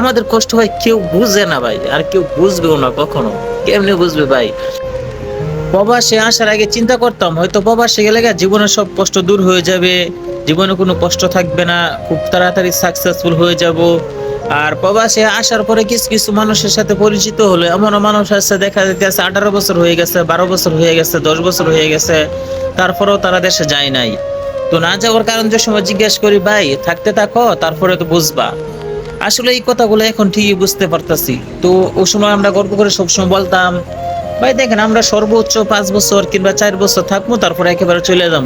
আমাদের কষ্ট হয়, কেউ বুঝে না ভাই, আর কেউ বুঝবেও না কখনো। কেমনে বুঝবে ভাই? প্রবাসে আসার আগে চিন্তা করতাম, হয়তো প্রবাসে গেলে জীবনের সব কষ্ট দূর হয়ে যাবে, জীবনে কোনো কষ্ট থাকবে না, খুব তাড়াতাড়ি সাকসেসফুল হয়ে যাব। আর প্রবাসে আসার পরে কিছু কিছু মানুষের সাথে পরিচিত হলো এমন মানুষ আছে, দেখা যাচ্ছে আঠারো বছর হয়ে গেছে, বারো বছর হয়ে গেছে, দশ বছর হয়ে গেছে, তারপরেও তারা দেশে যায় নাই। তো না যাওয়ার কারণ যে সময় জিজ্ঞেস করি, ভাই, থাকতে থাকো, তারপরে তো বুঝবা। আসলে এই কথাগুলো এখন ঠিকই বুঝতে পারতাছি। তো ওই সময় আমরা গর্ব করে সবসময় বলতাম, ভাই দেখেন, আমরা সর্বোচ্চ পাঁচ বছর কিংবা চার বছর থাকব, তারপরে একেবারে চলে যাব।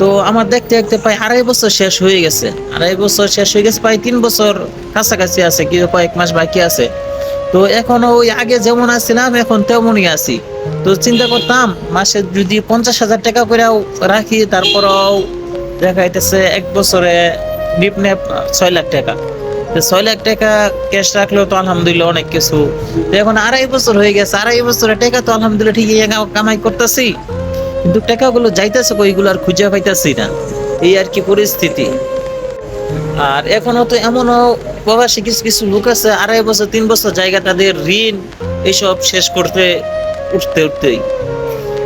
তো আমার দেখতে দেখতে প্রায় আড়াই বছর শেষ হয়ে গেছে। আড়াই বছর শেষ হয়ে গেছে, প্রায় তিন বছর কাছাকাছি আছে, কি কয়েক মাস বাকি আছে। তো এখন ওই আগে যেমন আছিলাম এখন তেমনই আছি। তো চিন্তা করতাম, মাসে যদি পঞ্চাশ হাজার টাকা করেও রাখি, তারপরেও দেখা যাইতেছে এক বছরে নিপনেপ ছয় লাখ টাকা। ছয় লাখ টাকা ক্যাশ রাখলেও তো আলহামদুলিল্লাহ অনেক কিছু। এখন আড়াই বছর হয়ে গেছে, আড়াই বছরে টাকা তো আলহামদুলিল্লাহ ঠিকই কামাই করতেছি। কিন্তু টাকাগুলো যাইতেছে কইগুলো আর খুঁজে পাইতাছি না। এই আর কি পরিস্থিতি। আর এখনও তো এমনও প্রবাসী কিছু কিছু লোক আছে, আড়াই বছর, তিন বছর জায়গা তাদের ঋণ, এসব শেষ করতে, উঠতে, উঠতেই।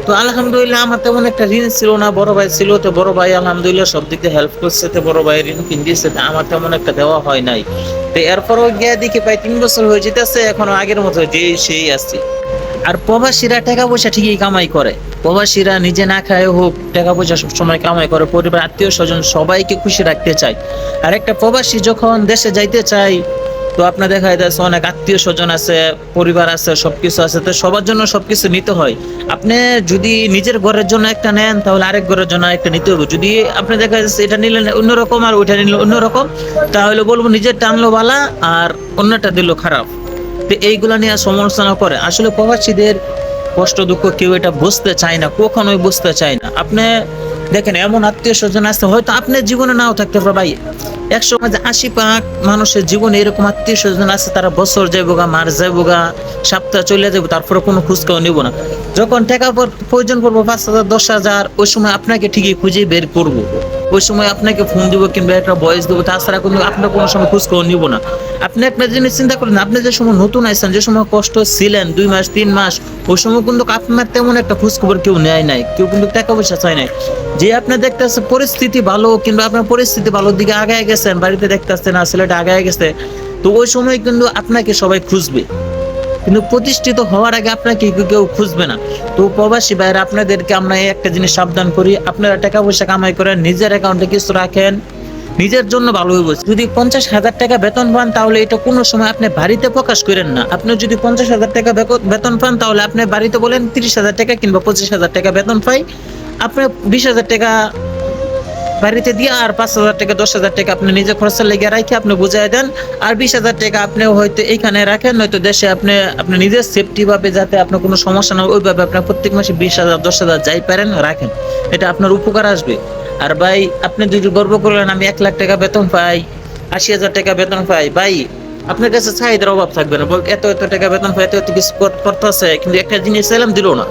তো আলহামদুলিল্লাহ আমার তেমন একটা ঋণ ছিল না, বড় ভাই ছিল তো বড় ভাই আলহামদুলিল্লাহ সব দিক হেল্প করছে তো বড় ভাই ঋণ কিন দিয়েছে, তা আমার তেমন একটা দেওয়া হয় নাই। তো এরপরও গিয়ে দেখি প্রায় তিন বছর হয়ে যেতেছে, এখনও আগের মতো যে সেই আছে। আর প্রবাসীরা টাকা পয়সা ঠিকই কামাই করে। প্রবাসীরা নিজে না খায় হোক, টাকা পয়সা সবসময় কামাই করে, পরিবার, আত্মীয় স্বজন সবাইকে খুশি রাখতে চায়। আর একটা প্রবাসী যখন দেশে যাইতে চায় তো আপনার দেখা যাচ্ছে অনেক আত্মীয় স্বজন আছে, পরিবার আছে, সবকিছু আছে, তো সবার জন্য সবকিছু নিতে হয়। আপনি যদি নিজের ঘরের জন্য একটা নেন, তাহলে আরেক ঘরের জন্য একটা নিতে হবে। যদি আপনি দেখা যাচ্ছে এটা নিলেন অন্যরকম আর ওইটা নিলে অন্যরকম, তাহলে বলব নিজের টানলো বালা আর অন্যটা দিল খারাপ। তো এইগুলা নিয়ে সমালোচনা করে। আসলে প্রবাসীদের কষ্ট দুঃখ কেউ এটা বুঝতে চায় না, কখনোই বুঝতে চায় না। আপনি দেখেন, এমন আত্মীয় স্বজন আছে, হয়তো আপনার জীবনে নাও থাকতে পারে ভাই। এক সময় আশি পাক মানুষের জীবনে এরকম আত্মীয় স্বজন আছে, তারা বছর যাইবো গা মার যাইবো গা সপ্তাহ চলে যাব তারপরে কোনো খুচকাও নিব না। যখন টাকা পর- প্রয়োজন পড়ব, পাঁচ হাজার, দশ হাজার, ওই সময় আপনাকে ঠিকই খুঁজে বের করব। ওই সময় আপনাকে ফোন দিব কিংবা একটা ভয়েস দেবো, তাছাড়া কিন্তু আপনার কোনো সময় খোঁজখবর নিব না। আপনি একটা জিনিস চিন্তা করেন, আপনি যে সময় নতুন আইছেন, যে সময় কষ্ট ছিলেন, দুই মাস, তিন মাস, ওই সময় কিন্তু আপনার তেমন একটা খোঁজখবর কেউ নেয় নাই, কেউ কিন্তু টাকা পয়সা চায় নাই। যে আপনি দেখতেছে পরিস্থিতি ভালো কিংবা আপনার পরিস্থিতি ভালোর দিকে আগায় গেছেন, বাড়িতে দেখতেছেন না, ছেলেটা আগায় গেছে, তো ওই সময় কিন্তু আপনাকে সবাই খুঁজবে। কিন্তু প্রতিষ্ঠিত হওয়ার আগে আপনাকে কেউ খুঁজবে না। তো প্রবাসী ভাইরা আপনাদেরকে আমরা একটা জিনিস সাবধান করি। আপনারা টাকা পয়সা কামাই করেন, নিজের অ্যাকাউন্টে কিছু রাখেন, নিজের জন্য ভালো হয়ে হইব যদি পঞ্চাশ হাজার টাকা বেতন পান, তাহলে এটা কোনো সময় আপনি বাড়িতে প্রকাশ করেন না। আপনি যদি পঞ্চাশ হাজার টাকা বেতন পান, তাহলে আপনি বাড়িতে বলেন তিরিশ হাজার টাকা কিংবা পঁচিশ হাজার টাকা বেতন পাই। আপনি বিশ হাজার টাকা বাড়িতে দিয়ে আর পাঁচ হাজার টাকা, দশ হাজার টাকা আপনি নিজে খরচা লেগে রাখে আপনি বুঝাই দেন। আর বিশ হাজার টাকা আপনি হয়তো এইখানে রাখেন, নয়তো দেশে আপনি আপনি নিজের সেফটি ভাবে যাতে আপনার কোনো সমস্যা না ওইভাবে আপনার প্রত্যেক মাসে বিশ হাজার, দশ হাজার যাই পারেন, রাখেন। এটা আপনার উপকার আসবে। আর ভাই, আপনি যদি গর্ব করলেন, আমি এক লাখ টাকা বেতন পাই, আশি হাজার টাকা বেতন পাই, ভাই, আপনার কাছে চাহিদার অভাব থাকবে না। এত এত টাকা বেতন পাই, এত এত কিছু করতে আছে কিন্তু একটা জিনিস চাইলাম দিল না।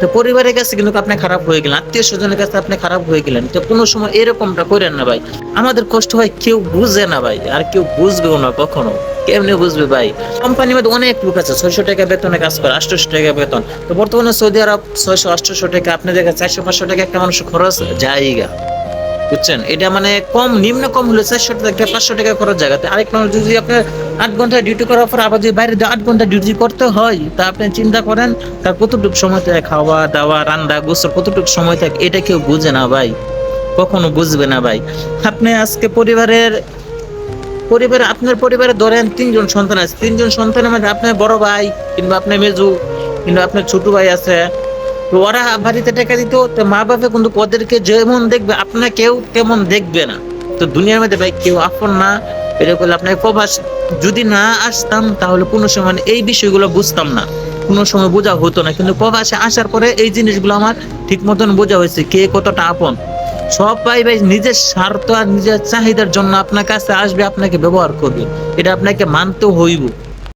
তো পরিবারের কাছে কিন্তু আপনি খারাপ হয়ে গেলেন, আত্মীয় স্বজনের কাছে আপনি খারাপ হয়ে গেলেন, তো কোনো সময় এরকমটা করেন না ভাই। আমাদের কষ্ট হয়, কেউ বুঝে না ভাই, আর কেউ বুঝবেও না কখনো। কেমনি বুঝবে ভাই? কোম্পানির মধ্যে অনেক লোক আছে, ছয়শো টাকা বেতনে কাজ করে আটশোশো টাকা বেতন। তো বর্তমানে সৌদি আরব ছয়শো আটশোশো টাকা আপনি দেখেন চারশো, পাঁচশো টাকা একটা মানুষ খরচ জায়গা। বুঝছেন? এটা মানে কম, নিম্ন কম হলে চারশো টাকা পাঁচশো টাকা খরচ জায়গাতে আরেক মানুষ যদি আপনার আট ঘণ্টা ডিউটি করার পর আবার যদি বাইরে আট ঘণ্টা ডিউটি করতে হয়, তা আপনি চিন্তা করেন, তার কতটুকু সময় থাকে খাওয়া, দাওয়া, রান্না, গোসল, কতটুকু সময় থাকে, এটা কেউ বুঝে না ভাই। কখনো বুঝবে না ভাই। আপনি আজকে পরিবারের, পরিবারে, আপনার পরিবারে ধরেন তিনজন সন্তান আছে। তিনজন সন্তানের মধ্যে আপনার বড় ভাই, কিংবা আপনার মেজু, কিংবা আপনার ছোট ভাই আছে ওরা বাড়িতে টাকা দিত, তো মা বাবা কিন্তু ওদেরকে যেমন দেখবে আপনাকেও তেমন দেখবে না। তো দুনিয়ার মধ্যে ভাই কেউ আপন না এটা করলে আপনার প্রবাস যদি না আসতাম, তাহলে কোনো সময় এই বিষয়গুলো বুঝতাম না। কোনো সময় বোঝা হতো না, কিন্তু প্রবাসে আসার পরে এই জিনিসগুলো আমার ঠিক মতন বোঝা হয়েছে কে কতটা আপন। সব ভাই ভাই নিজের স্বার্থ আর নিজের চাহিদার জন্য আপনার কাছে আসবে, আপনাকে ব্যবহার করবে। এটা আপনাকে মানতেও হইব।